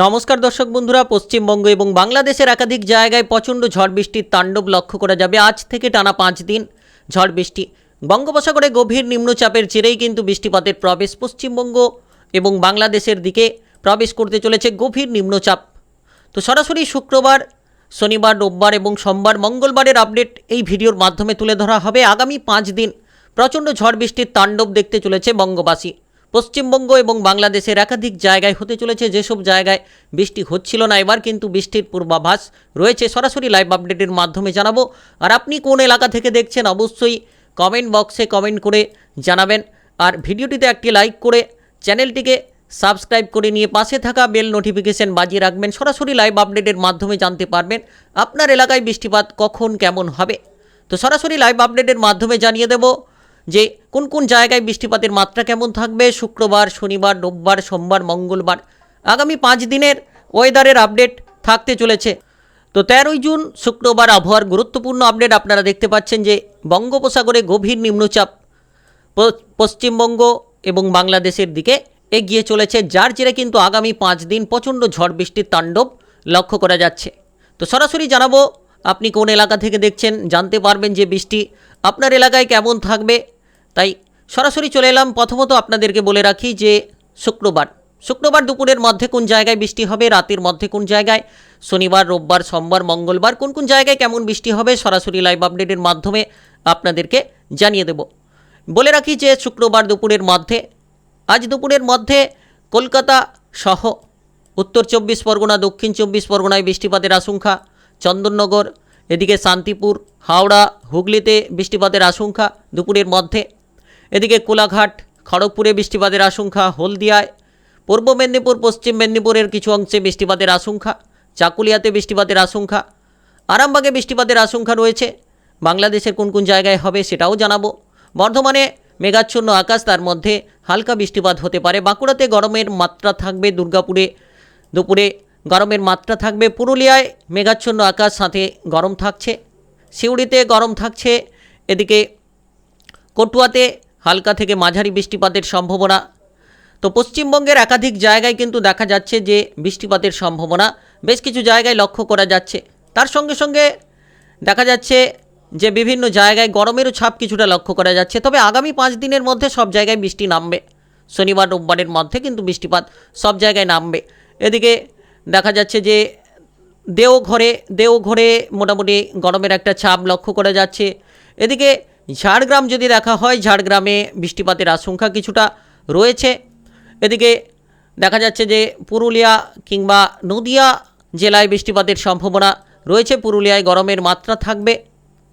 নমস্কার দর্শক বন্ধুরা, পশ্চিমবঙ্গ এবং বাংলাদেশের একাধিক জায়গায় প্রচণ্ড ঝড় বৃষ্টির তাণ্ডব লক্ষ্য করা যাবে আজ থেকে টানা পাঁচ দিন ঝড় বৃষ্টি। বঙ্গোপসাগরে গভীর নিম্নচাপের জেরেই কিন্তু বৃষ্টিপাতের প্রবেশ পশ্চিমবঙ্গ এবং বাংলাদেশের দিকে প্রবেশ করতে চলেছে গভীর নিম্নচাপ। তো সরাসরি শুক্রবার, শনিবার, রোববার এবং সোমবার, মঙ্গলবারের আপডেট এই ভিডিওর মাধ্যমে তুলে ধরা হবে। আগামী পাঁচ দিন প্রচণ্ড ঝড় বৃষ্টির তাণ্ডব দেখতে চলেছে বঙ্গবাসী। পশ্চিমবঙ্গ এবং বাংলাদেশের একাধিক জায়গায় হতে চলেছে যেসব জায়গায় বৃষ্টি হচ্ছিল না। এবার কিন্তু বৃষ্টির পূর্বাভাস রয়েছে। সরাসরি লাইভ আপডেটের মাধ্যমে জানাব। আর আপনি কোন এলাকা থেকে দেখছেন অবশ্যই কমেন্ট বক্সে কমেন্ট করে জানাবেন। আর ভিডিওটিতে একটি লাইক করে চ্যানেলটিকে সাবস্ক্রাইব করে নিয়ে পাশে থাকা বেল নোটিফিকেশন বাজিয়ে রাখবেন। সরাসরি লাইভ আপডেটের মাধ্যমে জানতে পারবেন আপনার এলাকায় বৃষ্টিপাত কখন কেমন হবে। তো সরাসরি লাইভ আপডেটের মাধ্যমে জানিয়ে দেব যে কোন কোন জায়গায় বৃষ্টিপাতের মাত্রা কেমন থাকবে? শুক্রবার, শনিবার, রোববার, সোমবার, মঙ্গলবার। আগামী পাঁচ দিনের ওয়েদারের আপডেট থাকতে চলেছে। তো তেরোই জুন, শুক্রবার আবহাওয়ার গুরুত্বপূর্ণ আপডেট আপনারা দেখতে পাচ্ছেন যে বঙ্গোপসাগরে গভীর নিম্নচাপ পশ্চিমবঙ্গ এবং বাংলাদেশের দিকে এগিয়ে চলেছে, যার জেরে কিন্তু আগামী পাঁচ দিন প্রচণ্ড ঝড় বৃষ্টির তাণ্ডব লক্ষ্য করা যাচ্ছে। তো সরাসরি জানাব, আপনি কোন এলাকা থেকে দেখছেন, জানতে পারবেন যে বৃষ্টি আপনার এলাকায় কেমন থাকবে তাই সরাসরি চলে এলাম। প্রথমত আপনাদেরকে বলে রাখি যে শুক্রবার শুক্রবার দুপুরের মধ্যে কোন জায়গায় বৃষ্টি হবে, রাতের মধ্যে কোন জায়গায়, শনিবার, রোববার, সোমবার, মঙ্গলবার, কোন কোন জায়গায় কেমন বৃষ্টি হবে সরাসরি লাইভ আপডেটের মাধ্যমে আপনাদেরকে জানিয়ে দেব। বলে রাখি যে শুক্রবার দুপুরের মধ্যে, আজ দুপুরের মধ্যে কলকাতা সহ উত্তর চব্বিশ পরগনা, দক্ষিণ চব্বিশ পরগনায় বৃষ্টিপাতের আশঙ্কা, চন্দননগর, এদিকে শান্তিপুর, হাওড়া, হুগলিতে বৃষ্টিপাতের আশঙ্কা, দুপুরের মধ্যে এদিকে কোলাঘাট, খড়গপুরে বৃষ্টিপাতের আশঙ্কা, হলদিয়ায়, পূর্ব মেদিনীপুর, পশ্চিম মেদিনীপুরের কিছু অংশে বৃষ্টিপাতের আশঙ্কা, চাকুলিয়াতে বৃষ্টিপাতের আশঙ্কা, আরামবাগে বৃষ্টিপাতের আশঙ্কা রয়েছে। বাংলাদেশের কোন কোন জায়গায় হবে সেটাও জানাব। বর্ধমানে মেঘাচ্ছন্ন আকাশ, তার মধ্যে হালকা বৃষ্টিপাত হতে পারে। বাঁকুড়াতে গরমের মাত্রা থাকবে, দুর্গাপুরে দুপুরে গরমের মাত্রা থাকবে। পুরুলিয়ায় মেঘাচ্ছন্ন আকাশ, সাথে গরম থাকছে। সিউড়িতে গরম থাকছে। এদিকে কটুয়াতে হালকা থেকে মাঝারি বৃষ্টিপাতের সম্ভাবনা। তো পশ্চিমবঙ্গের একাধিক জায়গায় কিন্তু দেখা যাচ্ছে যে বৃষ্টিপাতের সম্ভাবনা। বেশ কিছু জায়গায় লক্ষ্য করা যাচ্ছে। তার সঙ্গে সঙ্গে দেখা যাচ্ছে যে বিভিন্ন জায়গায় গরমেরও ছাপ কিছুটা লক্ষ্য করা যাচ্ছে। তবে আগামী পাঁচ দিনের মধ্যে সব জায়গায় বৃষ্টি নামবে। শনিবার, রোববারের মধ্যে কিন্তু বৃষ্টিপাত সব জায়গায় নামবে। এদিকে দেখা যাচ্ছে যে দেওঘরে দেওঘরে মোটামুটি গরমের একটা ছাপ লক্ষ্য করা যাচ্ছে। এদিকে ঝাড়গ্রাম যদি দেখা হয়, ঝাড়গ্রামে বৃষ্টিপাতের আশঙ্কা কিছুটা রয়েছে। এদিকে দেখা যাচ্ছে যে পুরুলিয়া কিংবা নদিয়া জেলায় বৃষ্টিপাতের সম্ভাবনা রয়েছে। পুরুলিয়ায় গরমের মাত্রা থাকবে।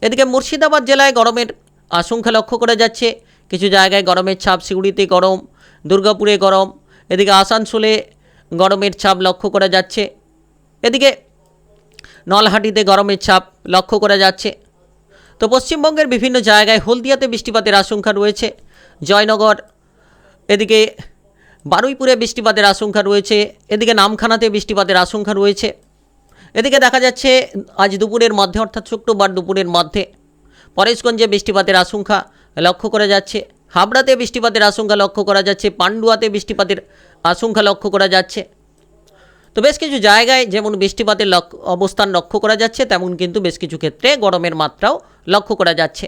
এদিকে মুর্শিদাবাদ জেলায় গরমের আশঙ্কা লক্ষ্য করা যাচ্ছে। কিছু জায়গায় গরমের ছাপ সিউড়িতে গরম, দুর্গাপুরে গরম। এদিকে আসানসোলে গরমের ছাপ লক্ষ্য করা যাচ্ছে। এদিকে নলহাটিতে গরমের ছাপ লক্ষ্য করা যাচ্ছে। তো পশ্চিমবঙ্গের বিভিন্ন জায়গায় হলদিয়াতে বৃষ্টিপাতের আশঙ্কা রয়েছে। জয়নগর, এদিকে বারুইপুরে বৃষ্টিপাতের আশঙ্কা রয়েছে। এদিকে নামখানাতে বৃষ্টিপাতের আশঙ্কা রয়েছে। এদিকে দেখা যাচ্ছে, আজ দুপুরের মধ্যে, অর্থাৎ শুক্রবার দুপুরের মধ্যে, পরেশগঞ্জে বৃষ্টিপাতের আশঙ্কা লক্ষ্য করা যাচ্ছে। হাবড়াতে বৃষ্টিপাতের আশঙ্কা লক্ষ্য করা যাচ্ছে। পান্ডুয়াতে বৃষ্টিপাতের আশঙ্কা লক্ষ্য করা যাচ্ছে। তো বেশ কিছু জায়গায় যেমন বৃষ্টিপাতের লক্ষ্য অবস্থান লক্ষ্য করা যাচ্ছে, তেমন কিন্তু বেশ কিছু ক্ষেত্রে গরমের মাত্রাও লক্ষ্য করা যাচ্ছে।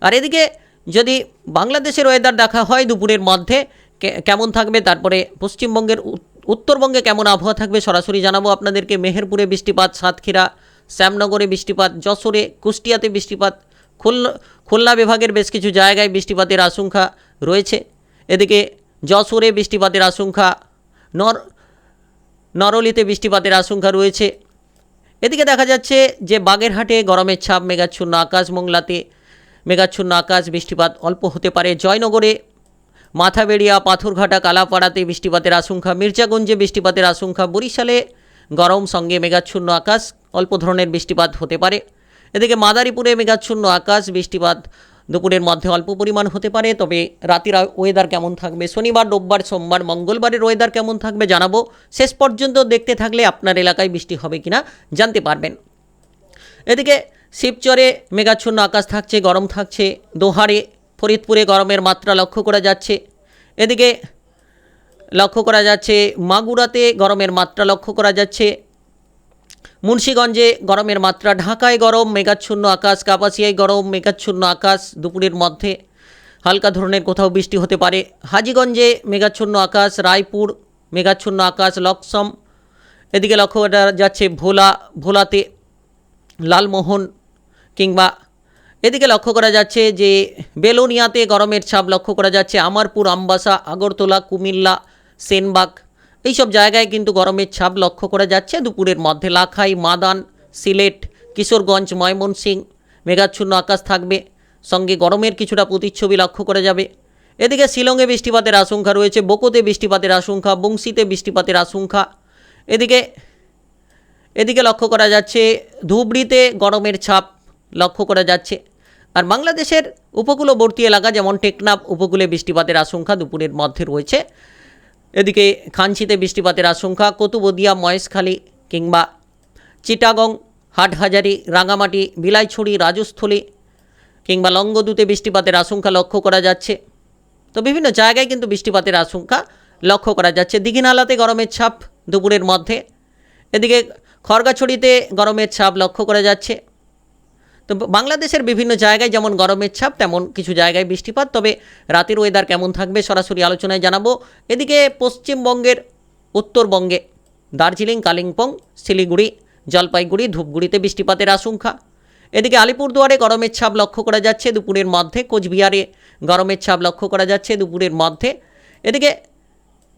আর এদিকে যদি বাংলাদেশের ওয়েদার দেখা হয় দুপুরের মধ্যে কেমন থাকবে? তারপরে পশ্চিমবঙ্গের উত্তরবঙ্গে কেমন আবহাওয়া থাকবে সরাসরি জানাব আপনাদেরকে। মেহেরপুরে বৃষ্টিপাত, সাতক্ষীরা, শ্যামনগরে বৃষ্টিপাত, যশোরে, কুষ্টিয়াতে বৃষ্টিপাত খুলনা খুলনা বিভাগের বেশ কিছু জায়গায় বৃষ্টিপাতের আশঙ্কা রয়েছে। এদিকে যশোরে বৃষ্টিপাতের আশঙ্কা, নর, নরলিতে বৃষ্টিপাতের আশঙ্কা রয়েছে। এদিকে দেখা যাচ্ছে যে বাগেরহাটে গরমের ছাপ মেঘাচ্ছন্ন আকাশ, মোংলাতে মেঘাচ্ছন্ন আকাশ, বৃষ্টিপাত অল্প হতে পারে। জয়নগরে মাথাবেড়িয়া, পাথরঘাটা, কালাপাড়াতে বৃষ্টিপাতের আশঙ্কা, মির্জাগঞ্জে বৃষ্টিপাতের আশঙ্কা, বরিশালে গরম, সঙ্গে মেঘাচ্ছন্ন আকাশ, অল্প ধরনের বৃষ্টিপাত হতে পারে। এদিকে মাদারীপুরে মেঘাচ্ছন্ন আকাশ, বৃষ্টিপাত দুপুরের মধ্যে অল্প পরিমাণ হতে পারে, তবে রাতের ওয়েদার কেমন থাকবে? শনিবার, রোববার, সোমবার, মঙ্গলবারের ওয়েদার কেমন থাকবে জানাব। শেষ পর্যন্ত দেখতে থাকলে আপনার এলাকায় বৃষ্টি হবে কিনা জানতে পারবেন। এদিকে শিবচরে মেঘাচ্ছন্ন আকাশ থাকছে, গরম থাকছে। দোহারে, ফরিদপুরে গরমের মাত্রা লক্ষ্য করা যাচ্ছে। এদিকে লক্ষ্য করা যাচ্ছে, মাগুরাতে গরমের মাত্রা লক্ষ্য করা যাচ্ছে। মুন্সীগঞ্জে গরমের মাত্রা, ঢাকায় গরম, মেঘাচ্ছন্ন আকাশ, কাপাসিয়ায় গরম, মেঘাচ্ছন্ন আকাশ দুপুরের মধ্যে। হালকা ধরনের কোথাও বৃষ্টি হতে পারে। হাজীগঞ্জে মেঘাচ্ছন্ন আকাশ, রায়পুর মেঘাচ্ছন্ন আকাশ, লক্সম। এদিকে লক্ষ্য করা যাচ্ছে ভোলা, ভোলাতে লালমোহন কিংবা এদিকে লক্ষ্য করা যাচ্ছে যে বেলোনিয়াতে গরমের ছাপ লক্ষ্য করা যাচ্ছে। আমারপুর, আমবাসা, আগরতলা, কুমিল্লা, সেনবাগ এইসব জায়গায় কিন্তু গরমের ছাপ লক্ষ্য করা যাচ্ছে। দুপুরের মধ্যে লাখাই, মাদান, সিলেট, কিশোরগঞ্জ ময়মনসিং মেঘাচ্ছন্ন আকাশ থাকবে। সঙ্গে গরমের কিছুটা প্রতিচ্ছবি লক্ষ্য করা যাবে। এদিকে শিলংয়ে বৃষ্টিপাতের আশঙ্কা রয়েছে, বোকোতে বৃষ্টিপাতের আশঙ্কা, বংশীতে বৃষ্টিপাতের আশঙ্কা। এদিকে এদিকে লক্ষ্য করা যাচ্ছে, ধুবড়িতে গরমের ছাপ লক্ষ্য করা যাচ্ছে। আর বাংলাদেশের উপকূলবর্তী এলাকা যেমন টেকনাফ, উপকূলে বৃষ্টিপাতের আশঙ্কা দুপুরের মধ্যে রয়েছে। এদিকে খানচিতে বৃষ্টিপাতের আশঙ্কা, কতুবদিয়া, মহেশখালী কিংবা চিটাগং, হাটহাজারি, রাঙামাটি বিলাইছড়ি রাজস্থলী কিংবা লঙ্গদুতে বৃষ্টিপাতের আশঙ্কা লক্ষ্য করা যাচ্ছে। তো বিভিন্ন জায়গায় কিন্তু বৃষ্টিপাতের আশঙ্কা লক্ষ্য করা যাচ্ছে। দীঘিনালাতে গরমের ছাপ দুপুরের মধ্যে। এদিকে খড়গাছড়িতে গরমের ছাপ লক্ষ্য করা যাচ্ছে। তো বাংলাদেশের বিভিন্ন জায়গায় যেমন গরমের ছাপ, তেমন কিছু জায়গায় বৃষ্টিপাত। তবে রাতের ওয়েদার কেমন থাকবে সরাসরি আলোচনায় জানাব। এদিকে পশ্চিমবঙ্গের উত্তরবঙ্গে দার্জিলিং, কালিম্পং, শিলিগুড়ি, জলপাইগুড়ি, ধূপগুড়িতে বৃষ্টিপাতের আশঙ্কা। এদিকে আলিপুরদুয়ারে গরমের ছাপ লক্ষ্য করা যাচ্ছে, দুপুরের মধ্যে। কোচবিহারে গরমের ছাপ লক্ষ্য করা যাচ্ছে, দুপুরের মধ্যে। এদিকে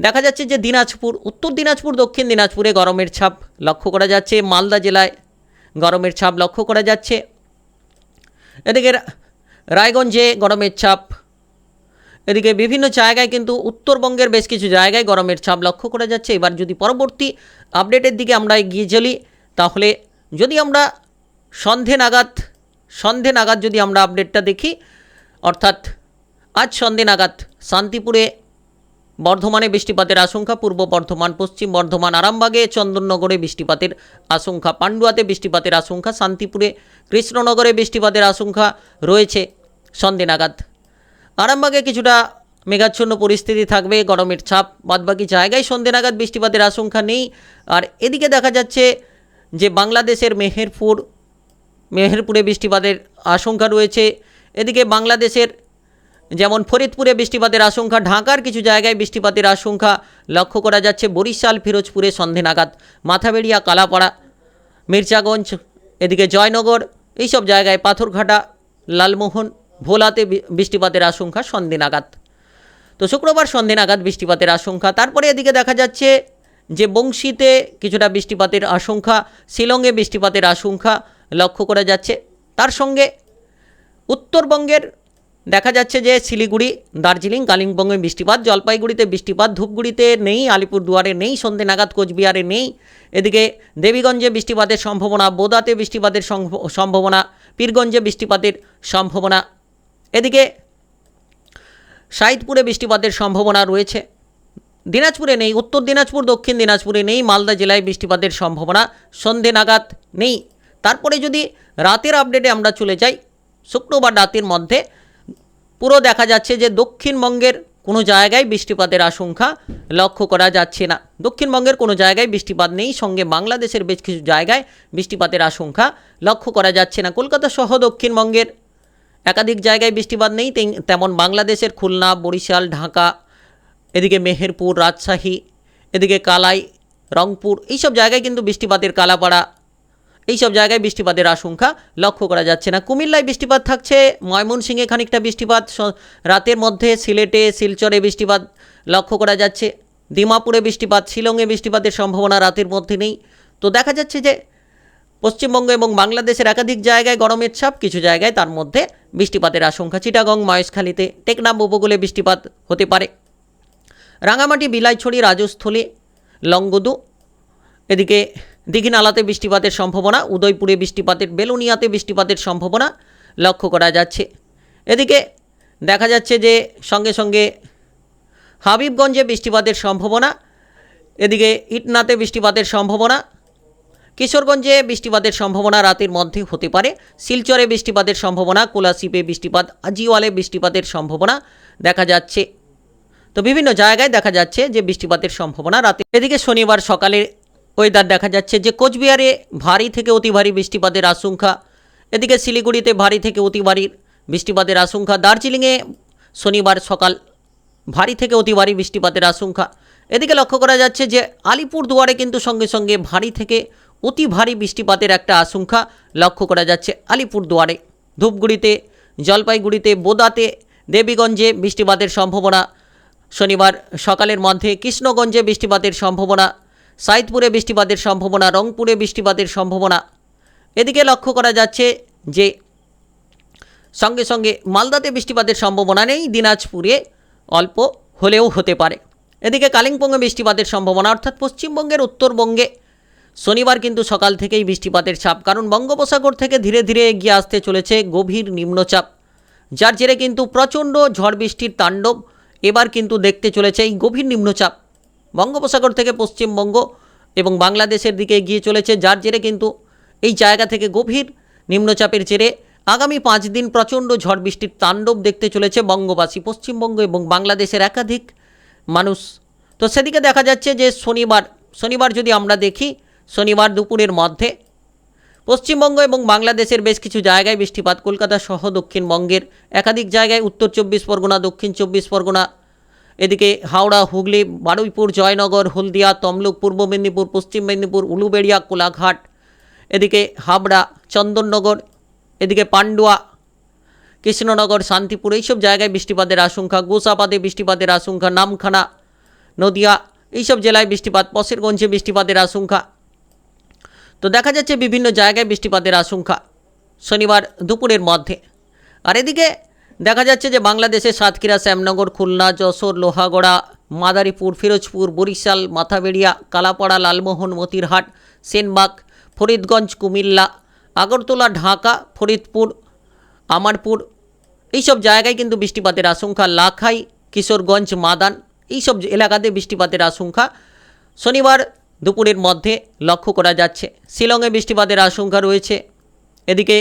দেখা যাচ্ছে যে দিনাজপুর, উত্তর দিনাজপুর, দক্ষিণ দিনাজপুরে গরমের ছাপ লক্ষ্য করা যাচ্ছে। মালদা জেলায় গরমের ছাপ লক্ষ্য করা যাচ্ছে। এদিকে রায়গঞ্জে গরমের ছাপ। এদিকে বিভিন্ন জায়গায় কিন্তু উত্তরবঙ্গের বেশ কিছু জায়গায় গরমের ছাপ লক্ষ্য করা যাচ্ছে। এবার যদি পরবর্তী আপডেটের দিকে আমরা এগিয়ে চলি, তাহলে যদি আমরা সন্ধে নাগাদ সন্ধে নাগাদ যদি আমরা আপডেটটা দেখি, অর্থাৎ আজ সন্ধে নাগাদ শান্তিপুরে বর্ধমানে বৃষ্টিপাতের আশঙ্কা, পূর্ব বর্ধমান, পশ্চিম বর্ধমান, আরামবাগে, চন্দননগরে বৃষ্টিপাতের আশঙ্কা, পান্ডুয়াতে বৃষ্টিপাতের আশঙ্কা, শান্তিপুরে, কৃষ্ণনগরে বৃষ্টিপাতের আশঙ্কা রয়েছে সন্ধে নাগাদ। আরামবাগে কিছুটা মেঘাচ্ছন্ন পরিস্থিতি থাকবে, গরমের ছাপ, বাদবাকি জায়গায় সন্ধে নাগাদ বৃষ্টিপাতের আশঙ্কা নেই। আর এদিকে দেখা যাচ্ছে যে বাংলাদেশের মেহেরপুর, মেহেরপুরে বৃষ্টিপাতের আশঙ্কা রয়েছে। এদিকে বাংলাদেশের যেমন ফরিদপুরে বৃষ্টিপাতের আশঙ্কা, ঢাকার কিছু জায়গায় বৃষ্টিপাতের আশঙ্কা লক্ষ্য করা যাচ্ছে। বরিশাল, ফিরোজপুরে সন্ধে নাগাদ, মাথাবেড়িয়া, কালাপাড়া, মির্জাগঞ্জ, এদিকে জয়নগর, এইসব জায়গায় পাথরঘাটা, লালমোহন, ভোলাতে বৃষ্টিপাতের আশঙ্কা সন্ধে নাগাদ। তো শুক্রবার সন্ধে নাগাদ বৃষ্টিপাতের আশঙ্কা। তারপরে এদিকে দেখা যাচ্ছে যে বংশীতে কিছুটা বৃষ্টিপাতের আশঙ্কা, শিলংয়ে বৃষ্টিপাতের আশঙ্কা লক্ষ্য করা যাচ্ছে। তার সঙ্গে উত্তরবঙ্গের দেখা যাচ্ছে যে শিলিগুড়ি, দার্জিলিং কালিম্পংয়ে বৃষ্টিপাত, জলপাইগুড়িতে বৃষ্টিপাত, ধূপগুড়িতে নেই, আলিপুরদুয়ারে নেই, সন্ধে নাগাদ কোচবিহারে নেই। এদিকে দেবীগঞ্জে বৃষ্টিপাতের সম্ভাবনা, বোদাতে বৃষ্টিপাতের সম্ভাবনা, পীরগঞ্জে বৃষ্টিপাতের সম্ভাবনা। এদিকে সাইদপুরে বৃষ্টিপাতের সম্ভাবনা রয়েছে। দিনাজপুরে নেই, উত্তর দিনাজপুর, দক্ষিণ দিনাজপুরে নেই, মালদা জেলায় বৃষ্টিপাতের সম্ভাবনা, সন্ধে নাগাদ নেই। তারপরে যদি রাতের আপডেটে আমরা চলে যাই, শুক্রবার রাতের মধ্যে পুরো দেখা যাচ্ছে যে দক্ষিণবঙ্গের কোনো জায়গায় বৃষ্টিপাতের আশঙ্কা লক্ষ্য করা যাচ্ছে না। দক্ষিণবঙ্গের কোনো জায়গায় বৃষ্টিপাত নেই, সঙ্গে বাংলাদেশের বেশ কিছু জায়গায় বৃষ্টিপাতের আশঙ্কা লক্ষ্য করা যাচ্ছে না। কলকাতা সহ দক্ষিণবঙ্গের একাধিক জায়গায় বৃষ্টিপাত নেই তেমন বাংলাদেশের খুলনা, বরিশাল, ঢাকা, এদিকে মেহেরপুর, রাজশাহী, এদিকে কালাই, রংপুর, এইসব জায়গায় কিন্তু বৃষ্টিপাতের কালাপাড়া এইসব জায়গায় বৃষ্টিপাতের আশঙ্কা লক্ষ্য করা যাচ্ছে না। কুমিল্লায় বৃষ্টিপাত থাকছে, ময়মনসিংহে খানিকটা বৃষ্টিপাত রাতের মধ্যে সিলেটে, শিলচরে বৃষ্টিপাত লক্ষ্য করা যাচ্ছে। দিমাপুরে বৃষ্টিপাত, শিলংয়ে বৃষ্টিপাতের সম্ভাবনা রাতের মধ্যে নেই। তো দেখা যাচ্ছে যে পশ্চিমবঙ্গ এবং বাংলাদেশের একাধিক জায়গায় গরমের ছাপ, কিছু জায়গায় তার মধ্যে বৃষ্টিপাতের আশঙ্কা। চিটাগং, মহেশখালীতে টেকনাফ উপকূলে বৃষ্টিপাত হতে পারে। রাঙামাটি, বিলাইছড়ি, রাজস্থলী, লংগদু, এদিকে দীঘিনালাতে বৃষ্টিপাতের সম্ভাবনা, উদয়পুরে বৃষ্টিপাতের, বেলুনিয়াতে বৃষ্টিপাতের সম্ভাবনা লক্ষ্য করা যাচ্ছে। এদিকে দেখা যাচ্ছে যে সঙ্গে সঙ্গে হাবিবগঞ্জে বৃষ্টিপাতের সম্ভাবনা, এদিকে ইটনাতে বৃষ্টিপাতের সম্ভাবনা, কিশোরগঞ্জে বৃষ্টিপাতের সম্ভাবনা রাতের মধ্যে হতে পারে। শিলচরে বৃষ্টিপাতের সম্ভাবনা, কোলাশিপে বৃষ্টিপাত, আজিওয়ালে বৃষ্টিপাতের সম্ভাবনা দেখা যাচ্ছে। তো তো বিভিন্ন জায়গায় দেখা যাচ্ছে যে বৃষ্টিপাতের সম্ভাবনা রাতে। এদিকে শনিবার সকালে ওয়েদার দেখা যাচ্ছে যে কোচবিহারে ভারী থেকে অতি ভারী বৃষ্টিপাতের আশঙ্কা। এদিকে শিলিগুড়িতে ভারী থেকে অতি ভারী বৃষ্টিপাতের আশঙ্কা। দার্জিলিংয়ে শনিবার সকাল ভারী থেকে অতি ভারী বৃষ্টিপাতের আশঙ্কা। এদিকে লক্ষ্য করা যাচ্ছে যে আলিপুর দুয়ারে কিন্তু সঙ্গে সঙ্গে ভারী থেকে অতি ভারী বৃষ্টিপাতের একটা আশঙ্কা লক্ষ্য করা যাচ্ছে আলিপুর দুয়ারে ধূপগুড়িতে, জলপাইগুড়িতে, বোদাতে, দেবীগঞ্জে বৃষ্টিপাতের সম্ভাবনা। শনিবার সকালের মধ্যে কৃষ্ণগঞ্জে বৃষ্টিপাতের সম্ভাবনা। সাইদপুরে বৃষ্টিপাতের সম্ভাবনা, রংপুরে বৃষ্টিপাতের সম্ভাবনা। এদিকে লক্ষ্য করা যাচ্ছে যে, সঙ্গে সঙ্গে মালদাতে বৃষ্টিপাতের সম্ভাবনা নেই, দিনাজপুরে অল্প হলেও হতে পারে। এদিকে কালিম্পংয়ে বৃষ্টিপাতের সম্ভাবনা, অর্থাৎ পশ্চিমবঙ্গের উত্তরবঙ্গে শনিবার কিন্তু সকাল থেকেই বৃষ্টিপাতের চাপ কারণ বঙ্গোপসাগর থেকে ধীরে ধীরে এগিয়ে আসতে চলেছে গভীর নিম্নচাপ, যার জেরে কিন্তু প্রচণ্ড ঝড় বৃষ্টির তাণ্ডব এবার কিন্তু দেখতে চলেছে এই গভীর নিম্নচাপ। বঙ্গোপসাগর থেকে পশ্চিমবঙ্গ এবং বাংলাদেশের দিকে এগিয়ে চলেছে, যার জেরে কিন্তু এই জায়গা থেকে গভীর নিম্নচাপের জেরে আগামী পাঁচ দিন প্রচণ্ড ঝড় বৃষ্টির তাণ্ডব দেখতে চলেছে বঙ্গবাসী, পশ্চিমবঙ্গ এবং বাংলাদেশের একাধিক মানুষ। তো সেদিকে দেখা যাচ্ছে যে শনিবার শনিবার যদি আমরা দেখি, শনিবার দুপুরের মধ্যে পশ্চিমবঙ্গ এবং বাংলাদেশের বেশ কিছু জায়গায় বৃষ্টিপাত, কলকাতা সহ দক্ষিণবঙ্গের একাধিক জায়গায় উত্তর চব্বিশ পরগনা, দক্ষিণ চব্বিশ পরগনা এদিকে হাওড়া, হুগলি, বারুইপুর, জয়নগর, হলদিয়া, তমলুক, পূর্ব মেদিনীপুর, পশ্চিম মেদিনীপুর, উলুবেড়িয়া, কোলাঘাট, এদিকে হাবড়া, চন্দননগর, এদিকে পান্ডুয়া, কৃষ্ণনগর, শান্তিপুর, এইসব জায়গায় বৃষ্টিপাতের আশঙ্কা। গোসাপাতে বৃষ্টিপাতের আশঙ্কা। নামখানা, নদিয়া, এইসব জেলায় বৃষ্টিপাত। পশেরগঞ্জে বৃষ্টিপাতের আশঙ্কা। তো দেখা যাচ্ছে বিভিন্ন জায়গায় বৃষ্টিপাতের আশঙ্কা শনিবার দুপুরের মধ্যে। আর এদিকে দেখা যাচ্ছে যে বাংলাদেশের সাতক্ষীরা, শ্যামনগর, খুলনা, যশোর, লোহাগড়া, মাদারীপুর, ফিরোজপুর, বরিশাল, মাথাবেড়িয়া, কালাপাড়া, লালমোহন, মতিরহাট, সেনবাগ, ফরিদগঞ্জ, কুমিল্লা, আগরতলা, ঢাকা, ফরিদপুর, আমারপুর। এইসব জায়গায় কিন্তু বৃষ্টিপাতের আশঙ্কা। লাখাই, কিশোরগঞ্জ, মাদান, এইসব এলাকাতে বৃষ্টিপাতের আশঙ্কা। শনিবার দুপুরের মধ্যে লক্ষ্য করা যাচ্ছে, শিলংয়ে বৃষ্টিপাতের আশঙ্কা রয়েছে। এদিকে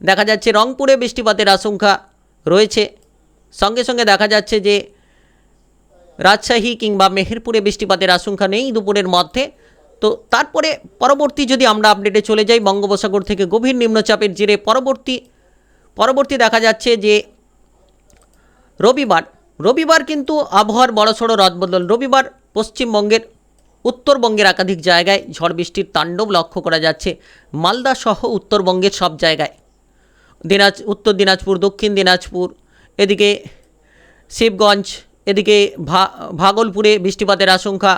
দেখা যাচ্ছে রংপুরে বৃষ্টিপাতের আশঙ্কা। রয়েছে। সঙ্গে সঙ্গে দেখা যাচ্ছে যে রাজশাহী কিংবা মেহেরপুরে বৃষ্টিপাতের আশঙ্কা নেই দুপুরের মধ্যে। তো তারপরে পরবর্তী যদি আমরা আপডেটে চলে যাই, বঙ্গোপসাগর থেকে গভীর নিম্নচাপের জেরে পরবর্তী পরবর্তী দেখা যাচ্ছে যে রবিবার রবিবার কিন্তু আবহাওয়ার বড়সড় রদবদল। রবিবার পশ্চিমবঙ্গের উত্তরবঙ্গের একাধিক জায়গায় ঝড় বৃষ্টির তাণ্ডব লক্ষ্য করা যাচ্ছে। মালদা সহ উত্তরবঙ্গের সব জায়গায়। দিনাজ, উত্তর দিনাজপুর, দক্ষিণ দিনাজপুর, এদিকে শিবগঞ্জ, এদিকে ভা, ভাগলপুরে বৃষ্টিপাতের আশঙ্কা,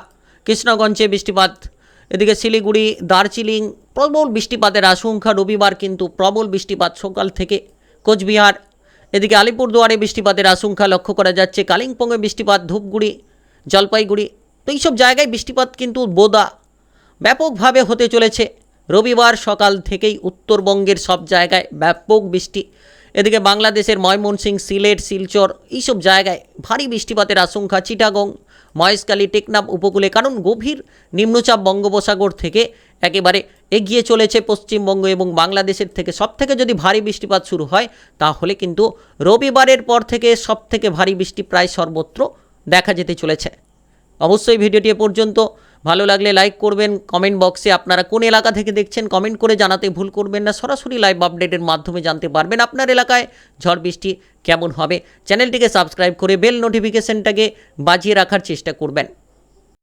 কৃষ্ণগঞ্জে বৃষ্টিপাত, এদিকে শিলিগুড়ি, দার্জিলিং, প্রবল বৃষ্টিপাতের আশঙ্কা, রবিবার কিন্তু প্রবল বৃষ্টিপাত সকাল থেকে কোচবিহার, এদিকে আলিপুরদুয়ারে বৃষ্টিপাতের আশঙ্কা লক্ষ্য করা যাচ্ছে, কালিম্পংয়ে বৃষ্টিপাত, ধূপগুড়ি, জলপাইগুড়ি, তো এইসব জায়গায় বৃষ্টিপাত কিন্তু বোদা, ব্যাপকভাবে হতে চলেছে। রবিবার সকাল থেকেই উত্তরবঙ্গের সব জায়গায় ব্যাপক বৃষ্টি। এদিকে বাংলাদেশের ময়মনসিং, সিলেট, শিলচর এইসব জায়গায় ভারী বৃষ্টিপাতের আশঙ্কা। চিটাগং, মহেশখালী, টেকনাফ উপকূলে কারণ গভীর নিম্নচাপ বঙ্গোপসাগর থেকে একেবারে এগিয়ে চলেছে পশ্চিমবঙ্গ এবং বাংলাদেশের থেকে সব থেকে যদি ভারী বৃষ্টিপাত শুরু হয়, তাহলে কিন্তু রবিবারের পর থেকে সব থেকে ভারী বৃষ্টি প্রায় সর্বত্র দেখা যেতে চলেছে। অবশ্যই ভিডিওটি এ পর্যন্ত ভালো লাগলে লাইক করবেন কমেন্ট বক্সে আপনারা কোন এলাকা থেকে দেখছেন কমেন্ট করে জানাতে ভুল করবেন না। সরাসরি লাইভ আপডেটের মাধ্যমে জানতে পারবেন আপনার এলাকায় ঝড় বৃষ্টি কেমন হবে। চ্যানেলটিকে সাবস্ক্রাইব করে বেল নোটিফিকেশনটাকে বাজিয়ে রাখার চেষ্টা করবেন।